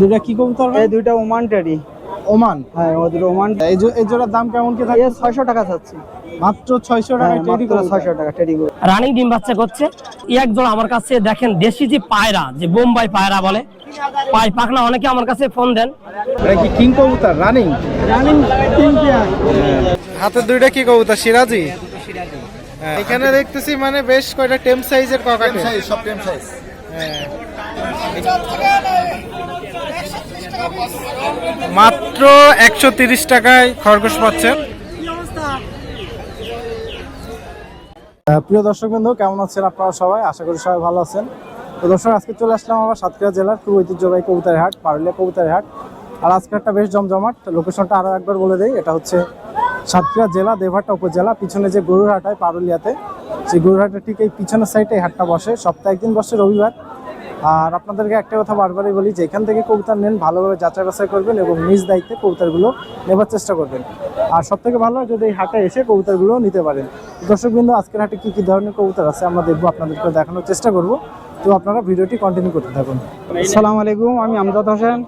দুটা কি কবুতর এই দুইটা ওমান টেডি ওমান হ্যাঁ ওদের ওমান এই এই জোড়ার দাম কেমন কি থাকে? এ ছয়শো টাকা চাচ্ছি। মাত্র ছয়শো হ্যাঁ টাকা টেডি মাত্র ছয়শো টাকা টেডি করে রানিং ডিম বাচ্চা করছে। এক জোড়া আমার কাছে দেখেন দেশি যে পায়রা যে বোম্বাই পায়রা বলে। পাই পাখনা অনেকে আমার কাছে ফোন দেন। এটা কি কিং কবুতর? রানিং রানিং পেয়ার হাতে দুইটা কি কবুতর? সিরাজি? হ্যাঁ, এখানে দেখতেছি মানে বেশ কয়টা টেম সাইজের ককাটে সাইজ সব টেম সাইজ মাত্র একশো তিরিশ টাকায় খরগোশ পাচ্ছেন প্রিয় দর্শক বন্ধু, কেমন আছেন আপনারা সবাই? আশা করি সবাই ভালো আছেন। তো দর্শক, আজকে চলে আসলাম আবার সাতক্ষীরা জেলার খুব ঐতিহ্যবাহী কবুতারি হাট পারুলিয়া কবুতারি হাট আর আজকে একটা বেশ জমজমাট, লোকেশনটা আরও একবার বলে দেই, এটা হচ্ছে সাতক্ষীরা জেলা দেবহাটা উপজেলা। পিছনে যে গরুর হাট হয় পারুলিয়াতে, সেই গরুর হাটের ঠিক এই পিছনের সাইডে হাটটা বসে। সপ্তাহে একদিন বসে রবিবার। আর আপনাদেরকে একটা কথা বারবারই বলি যে এখান থেকে কবুতর নেন ভালোভাবে যাচাই বাছাই করবেন এবং নিজ দায়িত্বে কবুতরগুলো নেবার চেষ্টা করবেন। আর সব থেকে ভালো যদি এই হাটে এসে কবুতরগুলো নিতে পারেন। দর্শকবৃন্দ আজকের হাটে কী কী ধরনের কবুতর আছে আমরা দেখব আপনাদেরকে দেখানোর চেষ্টা করব। তো আপনারা ভিডিওটি কন্টিনিউ করতে থাকুন। আসসালামু আলাইকুম আমি আমজাদ হোসেন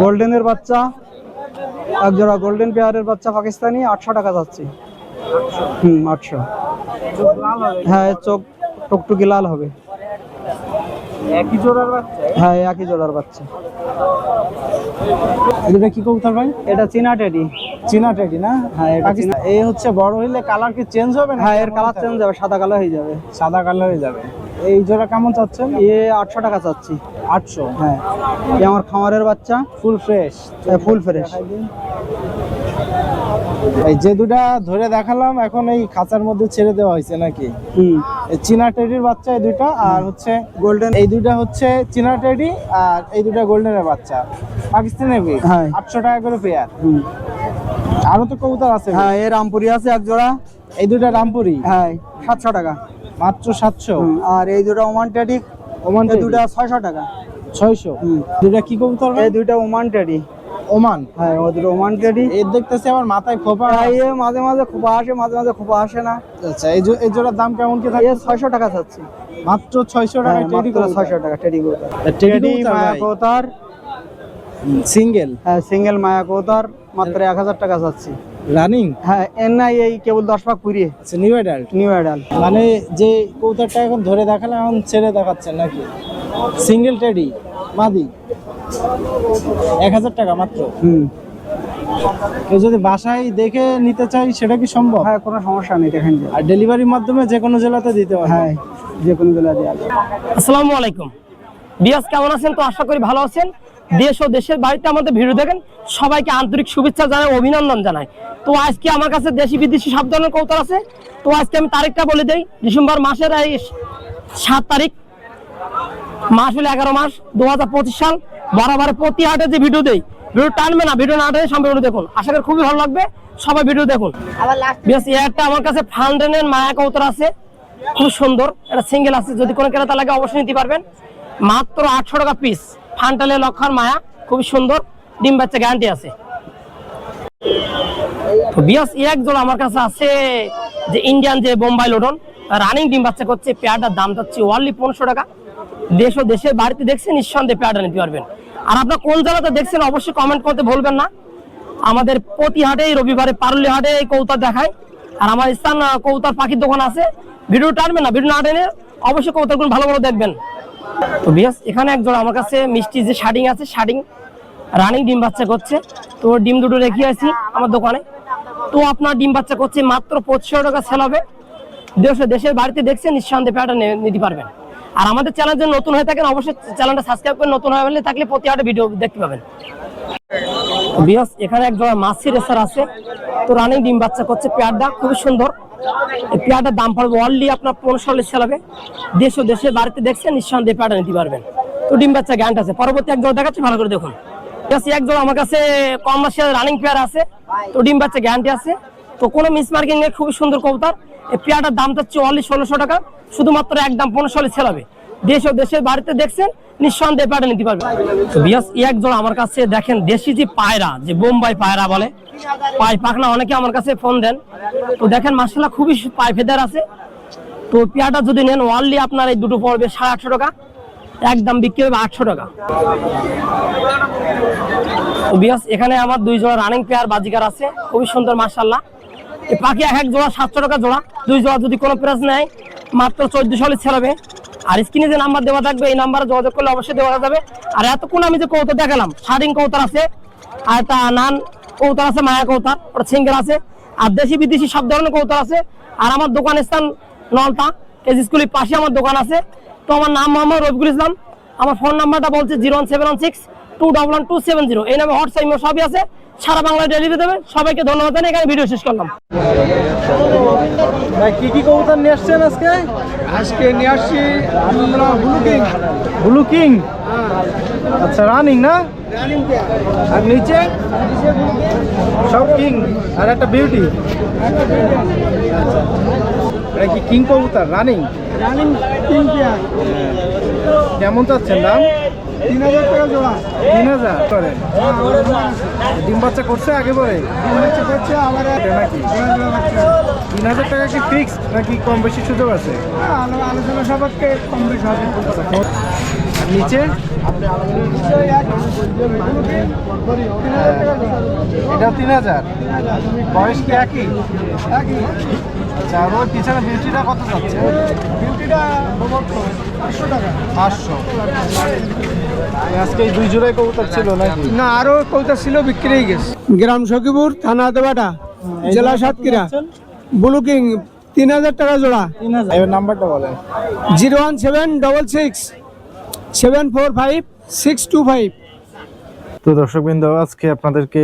গোল্ডেনের বাচ্চা একজোড়া গোল্ডেন পেয়ারের বাচ্চা পাকিস্তানি আটশো টাকা যাচ্ছি। হুম আটশো। হ্যাঁ চোখ টুকটুকি লাল হবে। একই জোড়ার বাচ্চা? হ্যাঁ একই জোড়ার বাচ্চা। এটা কি কবুতর ভাই? এটা চীনা টেডি। চীনা টেডি না? হ্যাঁ, এটা পাকিস্তান এই হচ্ছে বড় হইলে কালার কি চেঞ্জ হবে না হ্যাঁ এর কালার চেঞ্জ যাবে সাদা কালো হয়ে যাবে। সাদা কালার হয়ে যাবে। এই জোড়া কেমন চাচ্ছেন? এ আটশো টাকা চাচ্ছি। আটশো? হ্যাঁ। আমার খামারের বাচ্চা। ফুল ফ্রেশ ফুল ফ্রেশ এই যে দুটা ধরে দেখালাম এখন এই খাঁচার মধ্যে ছেড়ে দেওয়া হয়েছে নাকি? হুম। এই চীনা টেডির বাচ্চা এই দুইটা আর হচ্ছে গোল্ডেন এই দুইটা হচ্ছে চীনা টেডি আর এই দুইটা গোল্ডেনের বাচ্চা। পাকিস্তানের ব্রিড হ্যাঁ। আটশো টাকা করে পেয়ার। আরও তো কবুতর আছে। হ্যাঁ এ রামপুরি আছে এক জোড়া। এই দুটা রামপুরি? হ্যাঁ সাতশো টাকা। মাত্র সাতশো? আর এই দুটো ওমান টেডি। ওমান দুটা ছয়শো টাকা। ছয়শো। দুইটা কি কবুতর এই দুইটা ওমান টেডি। ওমান? হ্যাঁ ও দুটো ওমান টেডি এর দেখতেছি আমার মাথায় খোপা। হ্যাঁ, এ মাঝে মাঝে খোপা আসে মাঝে মাঝে খোপা আসে না। আচ্ছা এই এই জোড়ার দাম কেমন কি থাকে? ছয়শো টাকা চাচ্ছি। মাত্র ছয়শো হ্যাঁ, টাকা টেডি মাত্র ছয়শো টাকা টেডি টেডি টেডি মায়া ভাই। সিঙ্গেল হ্যাঁ সিঙ্গেল মায়া কবুতর মাত্র এক হাজার টাকা চাচ্ছি। রানিং হ্যাঁ এর এই কেবল দশ পাক পুরিয়ে নিউ অ্যাডাল্ট নিউ অ্যাডাল মানে যে কৌতারটা এখন ধরে দেখালে এখন ছেড়ে দেখাচ্ছেন নাকি? সিঙ্গেল টেডি মাদি? এক হাজার টাকা মাত্র? হুম। কেউ যদি বাসায় দেখে নিতে চাই সেটা কি সম্ভব? হ্যাঁ কোনো সমস্যা নেই দেখেন। আর ডেলিভারির মাধ্যমে যে কোনো জেলাতে দিতে পারবে। হ্যাঁ যে কোনো জেলা দেওয়া আসসালামু আলাইকুম। বিয়াস কেমন আছেন? তো আশা করি ভালো আছেন। দেশ ও দেশের বাড়িতে আমাদের ভিডিও দেখেন। সবাইকে আন্তরিক শুভেচ্ছা জানাই অভিনন্দন জানাই। তো আজকে আমার কাছে দেশি বিদেশি সব ধরনের কৌতল আছে। তো আজকে আমি তারিখটা বলে দেই। ডিসেম্বর মাসের এই সাত তারিখ। মাস হলো এগারো মাস দু পঁচিশ সাল। বরাবর প্রতি হাটে যে ভিডিও দেই ভিডিও টানবে না ভিডিও না টানে সম্পূর্ণ দেখুন। আশা করি খুবই ভালো লাগবে সবাই ভিডিও দেখুন। বেশ একটা আমার কাছে ফান্ডেনের মায়া কৌতর আছে খুব সুন্দর এটা সিঙ্গেল আছে যদি কোনো ক্রেতা লাগে অবশ্যই নিতে পারবেন। মাত্র আটশো টাকা পিস ফান্টালে লক্ষার মায়া খুব সুন্দর ডিম বাচ্চা গ্যারান্টি আছে। তো বিয়াস এক জোড়া আমার কাছে আছে যে ইন্ডিয়ান যে বোম্বাই লোডন রানিং ডিম বাচ্চা করছে পেয়ারটার দাম যাচ্ছে ওয়ানলি পনেরোশো টাকা। দেশ ও দেশের বাড়িতে দেখছেন, নিঃসন্দেহে পেয়ারটা নিতে পারবেন আর আপনার কোন জায়গাতে দেখছেন, অবশ্যই কমেন্ট করতে ভুলবেন না। আমাদের প্রতি হাটে রবিবারে পারুলি হাটে এই কৌতার দেখায়। আর আমার স্থান কৌতার পাখির দোকান আছে। ভিডিও টানবেন না, ভিডিও না টেনে অবশ্যই কৌতারগুলো ভালো ভালো দেখবেন। তো বিয়াস এখানে একজন আমার কাছে মিষ্টি যে শাডিং আছে, শাডিং, রানিং ডিম বাচ্চা করছে। তো ডিম দুটো রেখে আছি আমার দোকানে। তো আপনার ডিম বাচ্চা করছে মাত্র পঁচিশশো টাকা সেল হবে। দেশে দেশের বাড়িতে দেখছেন, নিঃসন্দেহে প্যাটা নিতে পারবেন। আর আমাদের চ্যানেল যদি নতুন হয়ে থাকেন, অবশ্যই চ্যানেলটা সাবস্ক্রাইব করে নতুন হয়ে থাকলে প্রতি হাটে ভিডিও দেখতে পাবেন। বিয়াস এখানে এক জোড়া মাছি রেসার আছে। তো রানিং ডিম বাচ্চা করছে পেয়ারটা খুবই সুন্দর। এই পেয়ারটার দাম পড়বে অনলি আপনার পনেরোশো সেল হবে। দেশ ও দেশের বাড়িতে দেখছেন নিঃসন্দেহে পেয়ারটা নিতে পারবেন। তো ডিম বাচ্চা গ্যান্ট আছে। পরবর্তী এক জোড়া দেখাচ্ছি, ভালো করে দেখুন। Just এক জোড়া আমার কাছে কম কমার্শিয়াল রানিং পেয়ার আছে। তো ডিম বাচ্চা গ্যারান্টি আছে। তো কোনো মিস মার্কিং নেই খুবই সুন্দর কবুতর। এই পেয়ারটার দাম যাচ্ছে অনলি ষোলোশো টাকা, শুধুমাত্র একদম পনেরোশো সেল হবে। দেশ ও দেশের বাড়িতে দেখছেন, নিঃসন্দেহে পেয়ারটা নিতে পারবে বিয়াস আমার কাছে দেখেন, দেশি যে পায়রা, যে বোম্বাই পায়রা বলে, পায় পাখনা, অনেকে আমার কাছে ফোন দেন। তো দেখেন মাসাল্লাহ খুবই পাই ফেদার আছে। তো পেয়ারটা যদি নেন ওয়ানলি আপনার এই দুটো পড়বে সাড়ে আটশো টাকা, একদম বিক্রি হবে আটশো টাকা। বিয়াস এখানে আমার দুই জোড়া রানিং পেয়ার বাজিকার আছে, খুবই সুন্দর মার্শাল্লাহ এই পাখি এক এক জোড়া সাতশো টাকা জোড়া। দুই জোড়া যদি কোনো প্রাইস নেয়, মাত্র চোদ্দশো হলে ছেড়াবে। আর স্ক্রিনে যে নাম্বার দেওয়া থাকবে, এই নাম্বারে যোগাযোগ করলে অবশ্যই দেওয়া যাবে। আর এতক্ষণ আমি যে কৌতর দেখালাম শার্টিং কৌতর আছে, আর তা নান কৌতর আছে, মায়া কৌতার ওটা সিঙ্গেল আছে। আর দেশি বিদেশি সব ধরনের কৌতর আছে। আর আমার দোকান স্থান নলতা কেজি স্কুলের পাশে আমার দোকান আছে। তো আমার নাম মোহাম্মদ রবিকুল ইসলাম। আমার ফোন নাম্বারটা বলছে zero one seven one six. Two double one two seven zero এই নামে হোয়াটসঅ্যাপ ইমো সবই আছে। সারা বাংলায় ডেলিভারি দেবে। সবাইকে ধন্যবাদ জানিয়ে এখানে ভিডিও শেষ করলাম। ভাই কি কি কবুতর নিয়ে আসছেন আজকে? আজকে নিয়ে আসছি ব্লু কিং ব্লু কিং আচ্ছা রানিং না? আর নিচে? সব কিং আর একটা বিউটি এটা কি কিং কবুতর? Running running king? কেমন চাচ্ছেন দাম? তিন হাজার টাকা জোড়া। তিন হাজার করেন ডিম বাচ্চা করছে আগে পরে? করছে আবার এটা নাকি? তিন হাজার টাকা কি ফিক্সড নাকি কম বেশি সুযোগ আছে? আলোচনা সাপেক্ষে কম বেশি হবে। নিচে? এটা তিন হাজার। বয়স কি একই? আচ্ছা আর ওর পিছনে বিউটিটা কত যাচ্ছে? বিউটিটা পাঁচশো টাকা। পাঁচশো। আজকে দুই জোড়াই কবুতর ছিল নাকি? না আরও কৌতা ছিল বিক্রি হয়ে গেছে। গ্রাম সখীপুর থানা দেবাটা জেলা সাতক্ষীরা। ব্লুকিং তিন হাজার টাকা জোড়া। এবার নাম্বারটা বলেন। Zero one seven double six seven four five six two five. তো দর্শকবৃন্দ আজকে আপনাদেরকে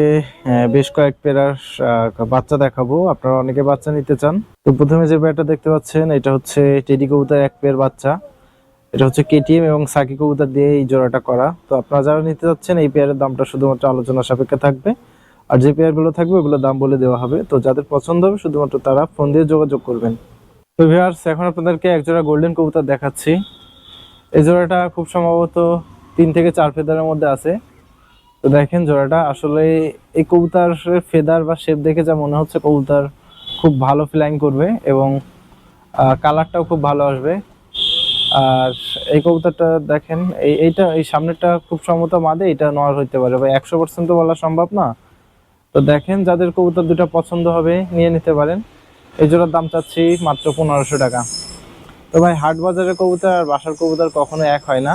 বেশ কয়েক আহ, বাচ্চা দেখাবো। আপনারা অনেকে বাচ্চা নিতে চান। তো প্রথমে যে পেয়ারটা দেখতে পাচ্ছেন এটা হচ্ছে টেডি কবুতর এক পেয়ার বাচ্চা। এটা হচ্ছে কেটিএম এবং সাকি কবুতর দিয়ে এই জোড়াটা করা। তো আপনারা যারা নিতে চাচ্ছেন এই পেয়ারের দামটা শুধুমাত্র আলোচনা সাপেক্ষে থাকবে। আর যে পেয়ারগুলো থাকবে ওগুলোর দাম বলে দেওয়া হবে। তো যাদের পছন্দ হবে, শুধুমাত্র তারা ফোন দিয়ে যোগাযোগ করবেন। তো ভিউয়ার্স এখন আপনাদেরকে এক জোড়া গোল্ডেন কবুতর দেখাচ্ছি। এই জোড়াটা খুব সম্ভবত তিন থেকে চার ফেদারের মধ্যে আছে। তো দেখেন জোড়াটা, আসলে এই কবুতার ফেদার বা শেপ দেখে যা মনে হচ্ছে কবুতর খুব ভালো ফ্লাইং করবে এবং কালারটাও খুব ভালো আসবে। আর এই কবুতরটা দেখেন, এই এইটা, এই সামনেরটা খুব সম্ভবত মাদে, এটা নর হইতে পারে, বা একশো পার্সেন্ট তো বলা সম্ভব না। তো দেখেন, যাদের কবুতর দুটো পছন্দ হবে, নিয়ে নিতে পারেন। এই জোড়ার দাম চাচ্ছি মাত্র পনেরোশো টাকা। তো ভাই, হাট বাজারের কবুতর আর বাসার কবুতর কখনো এক হয় না।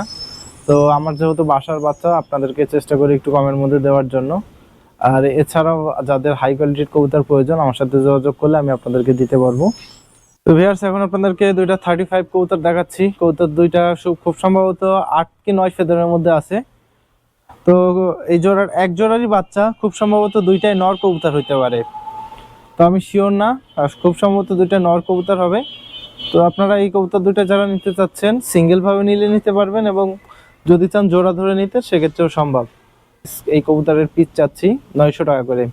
তো আমার যেহেতু বাসার বাচ্চা, আপনাদেরকে চেষ্টা করি একটু কমের মধ্যে দেওয়ার জন্য। আর এছাড়াও যাদের হাই কোয়ালিটির কবুতর প্রয়োজন, আমার সাথে যোগাযোগ করলে আমি আপনাদেরকে দিতে পারব। তো ভিয়ার্স এখন আপনাদেরকে দুইটা থার্টি ফাইভ কবুতর দেখাচ্ছি। কবুতর দুইটা খুব সম্ভবত আট কি নয় ফেদারের মধ্যে আছে। তো এই জোড়ার এক জোড়ারই বাচ্চা, খুব সম্ভবত দুইটাই নর কবুতর হইতে পারে। তো আমি শিওর না খুব সম্ভবত দুইটা নর কবুতর হবে। তো আপনারা এই কবুতর দুইটা যারা নিতে চাচ্ছেন সিঙ্গেলভাবে নিলে নিতে পারবেন এবং যদি চান জোড়া ধরে নিতে, সেক্ষেত্রেও সম্ভব। এই কবুতরের পিস চাচ্ছি নয়শো টাকা করে।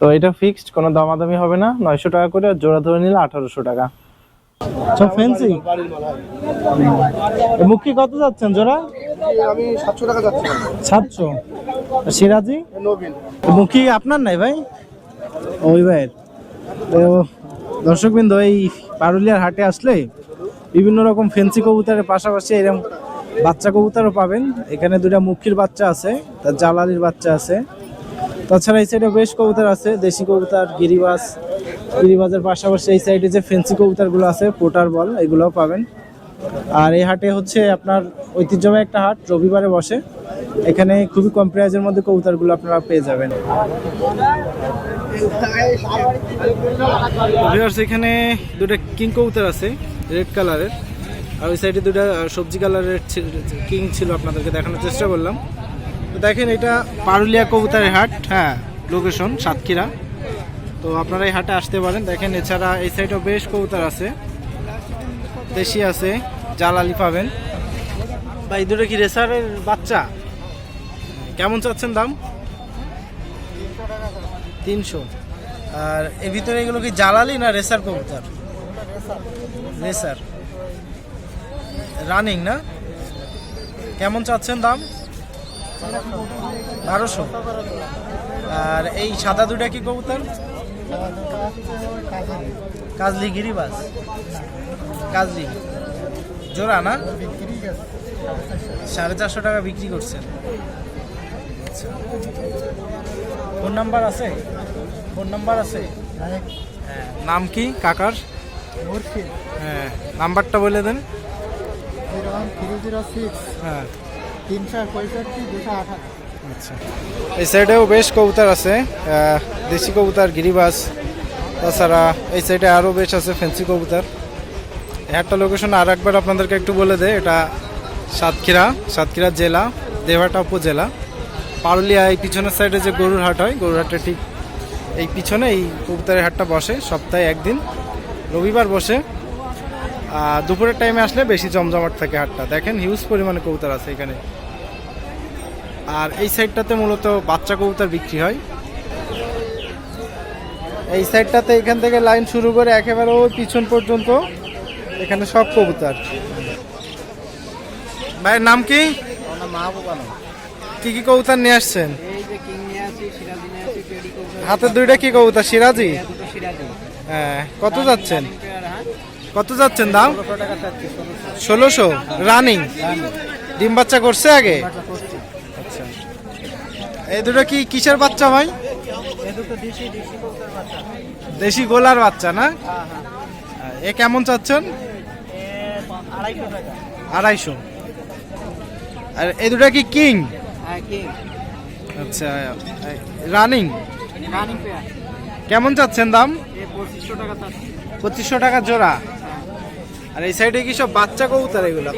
তো এটা ফিক্সড কোনো দামাদামি হবে না নয়শো টাকা করে আর জোড়া ধরে নিলে আঠারোশো টাকা। সব ফেন্সি মুখি কত যাচ্ছেন জোড়া? আমি সাতশো টাকা যাচ্ছি। সাতশো। সিরাজি? মুখি আপনার নাই ভাই? ওই ভাইয়ের। তো দর্শকবৃন্দ এই পারুলিয়ার হাটে আসলে বিভিন্ন রকম ফেন্সি কবুতরের পাশাপাশি এরকম বাচ্চা কবুতরও পাবেন। এখানে দুটা মুখির বাচ্চা আছে তার জালালির বাচ্চা আছে। তাছাড়া এই সাইডে বেশ কবুতর আছে, দেশি কবুতর গিরিবাজ গিরিবাজের পাশাপাশি এই সাইডে যে ফেন্সি কবুতরগুলো আছে, পোটার বল, এগুলোও পাবেন। আর এই হাটে হচ্ছে আপনার ঐতিহ্যবাহী একটা হাট, রবিবারে বসে। এখানে খুবই কম প্রাইজের মধ্যে কবুতরগুলো আপনারা পেয়ে যাবেন। এখানে দুটো কিং কবুতর আছে রেড কালারের আর ওই সাইডে দুটো সবজি কালারের কিং ছিল আপনাদেরকে দেখানোর চেষ্টা করলাম। দেখেন এটা পারুলিয়া কবুতরের হাট হ্যাঁ লোকেশন সাতক্ষীরা। তো আপনারা এই হাটে আসতে পারেন। দেখেন এছাড়া এই সাইডেও বেশ কবুতর আছে। দেশি আছে, জালালি পাবেন। বা এই দুটো কি রেসারের বাচ্চা? কেমন চাচ্ছেন দাম? তিনশো। আর এর ভিতরে এগুলো কি জালালি না রেসার কবুতর? রেসার। রানিং না? কেমন চাচ্ছেন দাম? বারোশো। আর এই সাদা দুটা কি কবুতর? কাজলি গিরিবাস। কাজলি। জোড়া না? সাড়ে চারশো টাকা বিক্রি করছেন। ফোন নাম্বার আছে? ফোন নাম্বার আছে? হ্যাঁ নাম কি? কাকার? হ্যাঁ নাম্বারটা বলে দেন। হ্যাঁ। তিনশো পঁয়ষট্টি দুশো আঠাশ আচ্ছা। এই সাইডেও বেশ কবুতর আছে দেশি কবুতর গিরিবাস তাছাড়া এই সাইডে আরও বেশ আছে ফেন্সি কবুতর। একটা লোকেশন আর একবার আপনাদেরকে একটু বলে দেয় এটা সাতক্ষীরা সাতক্ষীরা জেলা, দেওয়াটা উপজেলা। পারুলিয়া, এই পিছনের সাইডে যে গরুর হাট হয়, গরুর হাটে ঠিক এই পিছনে এই কবুতরের হাটটা বসে, সপ্তাহে একদিন, রবিবার বসে। দুপুরের টাইমে আসলে বেশি জমজমাট থাকে হাটটা। দেখেন হিউজ পরিমাণে কবুতর আছে এখানে। আর এই সাইডটাতে মূলত বাচ্চা কবুতর বিক্রি হয়। এই সাইডটাতে এখান থেকে লাইন শুরু করে একেবারে ওই পিছন পর্যন্ত এখানে সব কবুতর। ভাইয়ের নাম কি? কি কি কবুতর নিয়ে আসছেন? হাতের দুইটা কি কবুতর সিরাজি? হ্যাঁ কত যাচ্ছেন? হ্যাঁ। কত যাচ্ছেন দাম? ষোলোশো রানিং ডিম বাচ্চা করছে আগে? এই দুটো কি কিসের বাচ্চা ভাই? দিশি গোলার বাচ্চা না? এ কেমন চাচ্ছেন? আড়াইশো। আর এই দুটা কি কিং? হ্যাঁ আচ্ছা রানিং। কেমন চাচ্ছেন দাম? পঁচিশশো টাকা পঁচিশশো টাকা জোড়া। আর এই সাইডে কি সব বাচ্চা কবুতর এগুলো?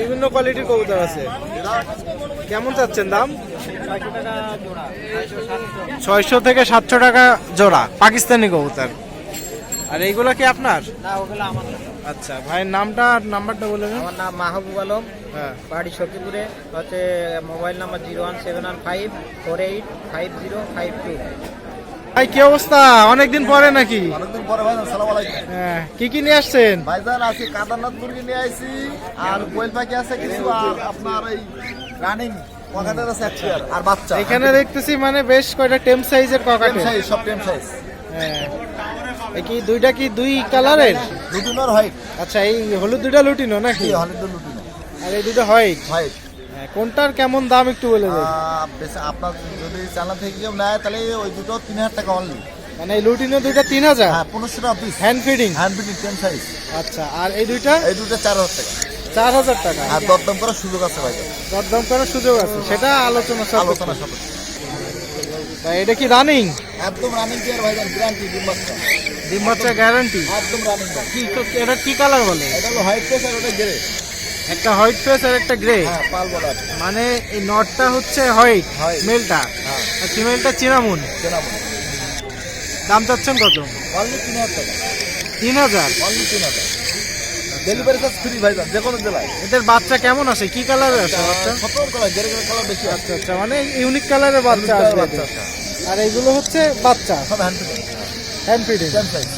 বিভিন্ন কোয়ালিটির কবুতর আছে। কেমন চাচ্ছেন দাম? ছয়শো থেকে সাতশো টাকা জোড়া পাকিস্তানি কবুতর। আর এইগুলো কি আপনার? আচ্ছা ভাইয়ের নামটা আর নাম্বারটা বলে দেন। আমার নাম মাহবুব আলম হ্যাঁ। বাড়ি সখীপুরে হচ্ছে mobile number zero one seven one five four eight five zero five two. ভাই কি অবস্থা? অনেকদিন পরে নাকি? অনেকদিন পরে ভাই সালাম আলাইকুম। হ্যাঁ কি কি নিয়ে আসছেন? ভাইজান আছি কাদারনাথ মুরগি নিয়ে আইছি আর কোয়েল পাখি আছে কিছু আর আপনার এই রানিং পকেটের আছে এক পেয়ার আর বাচ্চা। এখানে দেখতেছি মানে বেশ কয়টা টেম সাইজের টেম ককাটে সাইজ সব টেম সাইজ। হ্যাঁ। কি দুইটা কি দুই কালারের? লুটিনোর হোয়াইট আচ্ছা এই হলুদ দুইটা লুটিনো নাকি? হলিদ লুটিনো। আর এই দুটো হোয়াইট হোয়াইট কোনটার কেমন দাম একটু বলে দেন। আপনার যদি চ্যানেল থেকে কেউ নেয় তাহলে ওই দুটো তিন হাজার টাকা অনলি মানে এই লুটিনো দুইটা তিন হাজার? হ্যাঁ পনেরোশো টাকা piece hand feeding hand beating tame size আচ্ছা আর এই দুইটা? এই দুটো চার হাজার টাকা। চার হাজার টাকা। আর দরদাম করার সুযোগ আছে ভাইজান দরদাম করার সুযোগ আছে। সেটা আলোচনা আলোচনা সাপেক্ষে। তা এটা কি রানিং একদম রানিং পেয়ার ভাইজান গ্যারান্টি ডিম বাচ্চা। ডিম বাচ্চা গ্যারান্টি একদম রানিং ভাই কি এটা কি কালার বলে? এটা হলো হোয়াইট পেস আর ওটা গ্রে একটা হোয়াইট ফেস আর একটা গ্রে হ্যাঁ পাল বর্ডার। মানে এই নটটা হচ্ছে হোয়াইট মেলটা হ্যাঁ। আর ফিমেলটা চিনামুন। চেনাবো দাম চাচ্ছেন কত? অনলি তিন হাজার তিন হাজার? অনলি তিন হাজার। ডেলিভারি চার্জ ফ্রি ভাইজান যে কোনো জেলায়। এদের বাচ্চা কেমন আসে কি কালারের আসে বাচ্চা? সতেরো কালার গেরে গেরে কালার বেশি আছে। আচ্ছা আচ্ছা মানে ইউনিক কালারের বাচ্চা আসবে আর এইগুলো হচ্ছে বাচ্চা? সব hand fitting hand feeding ten size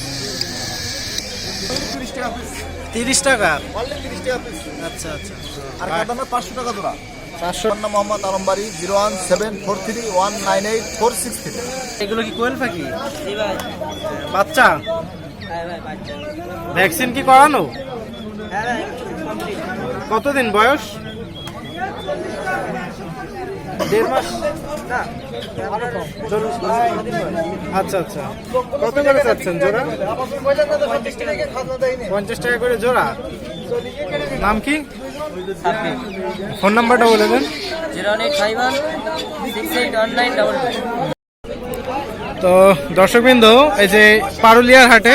তিরিশ টাকা পিস তিরিশ টাকা? অনলি তিরিশ টাকা পিস আচ্ছা আচ্ছা। আর কাদামের পাঁচশো টাকা জোড়া। চারশো নাম Mohammad আলমবাড়ি zero one seven four three one nine eight four six three. এগুলো কি কোয়েল পাখি? বাচ্চা? ভ্যাকসিন কি করানো? কতদিন বয়স? দেড় মাস। আচ্ছা আচ্ছা। কত করে চাচ্ছেন জোড়া? পঞ্চাশ টাকা করে জোড়া? নাম কি? ফোন নাম্বারটা বলে দেন। তো দর্শকবৃন্দ, এই যে পারুলিয়ার হাটে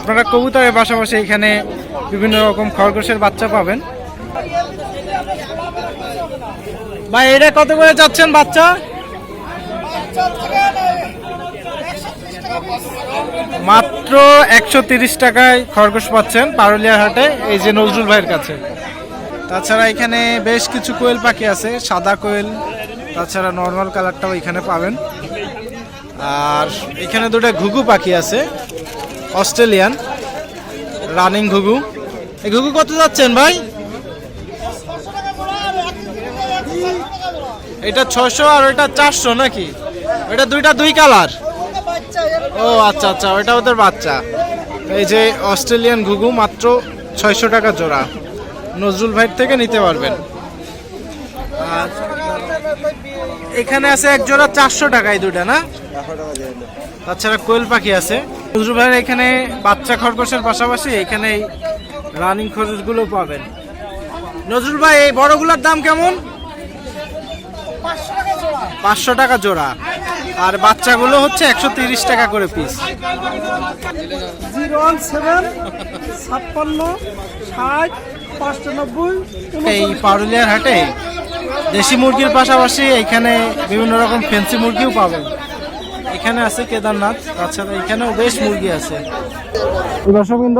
আপনারা কবুতরের পাশাপাশি এখানে বিভিন্ন রকম খরগোশের বাচ্চা পাবেন। ভাই, এটা কত করে যাচ্ছেন বাচ্চা? মাত্র একশো তিরিশ টাকায় খরগোশ পাচ্ছেন পারুলিয়ার হাটে, এই যে নজরুল ভাইয়ের কাছে। তাছাড়া এখানে বেশ কিছু কোয়েল পাখি আছে, সাদা কোয়েল, তাছাড়া নর্মাল কালারটাও এখানে পাবেন। আর এখানে দুটো ঘুঘু পাখি আছে, অস্ট্রেলিয়ান, রানিং ঘুঘু। এই ঘুঘু কত যাচ্ছেন ভাই? এটা ছশো আর ওটা চারশো নাকি? ওটা দুইটা দুই কালার? ও আচ্ছা আচ্ছা ওটা ওদের বাচ্চা। এই যে অস্ট্রেলিয়ান ঘুঘু মাত্র ছয়শো টাকা জোড়া। নজরুল ভাইয়ের থেকে নিতে পারবেন। আর এখানে আছে এক জোড়া চারশো টাকায় দুটা না? তাছাড়া কোয়েল পাখি আছে। নজরুল ভাইয়ের এখানে বাচ্চা খরগোশের পাশাপাশি এখানে রানিং খরগোশগুলো পাবেন। নজরুল ভাই, এই বড়গুলোর দাম কেমন? পাঁচশো টাকা জোড়া। আর বাচ্চাগুলো হচ্ছে একশো তিরিশ টাকা করে পিস জিরো ওয়ান সেভেন ছাপ্পান্ন ষাট পাঁচশো নব্বই এই পারুলিয়ার হাটে দেশি মুরগির পাশাপাশি এখানে বিভিন্ন রকম ফেন্সি মুরগিও পাবেন। এখানে আছে কেদারনাথ তাছাড়া এখানেও বেশ মুরগি আছে। দর্শকবৃন্দ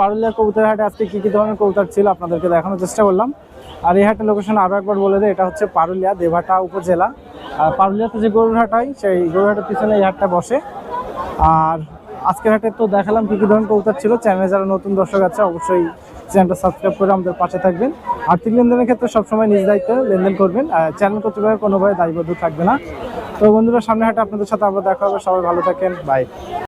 পারুলিয়া কবুতর হাটে আজকে কি কি ধরনের কবুতর ছিল আপনাদেরকে দেখানোর চেষ্টা করলাম। আর এই হাটের লোকেশন আরও একবার বলে দেয় এটা হচ্ছে পারুলিয়া, দেভাটা উপজেলা। আর পারুলিয়াতে যে গরুর হাট হয় সেই গরুর হাটের পিছনে এই হাটটা বসে। আর আজকের হাটে তো দেখালাম কি কি ধরনের কবুতর ছিল। চ্যানেলে যারা নতুন দর্শক আছে, অবশ্যই চ্যানেলটা সাবস্ক্রাইব করে আমাদের পাশে থাকবেন। আর্থিক লেনদেনের ক্ষেত্রে সবসময় নিজ দায়িত্বে লেনদেন করবেন। আর চ্যানেল কর্তৃপক্ষের কোনোভাবে দায়বদ্ধ থাকবে না। তো বন্ধুরা সামনে হাটে আপনাদের সাথে আবার দেখা হবে। সবাই ভালো থাকেন। বাই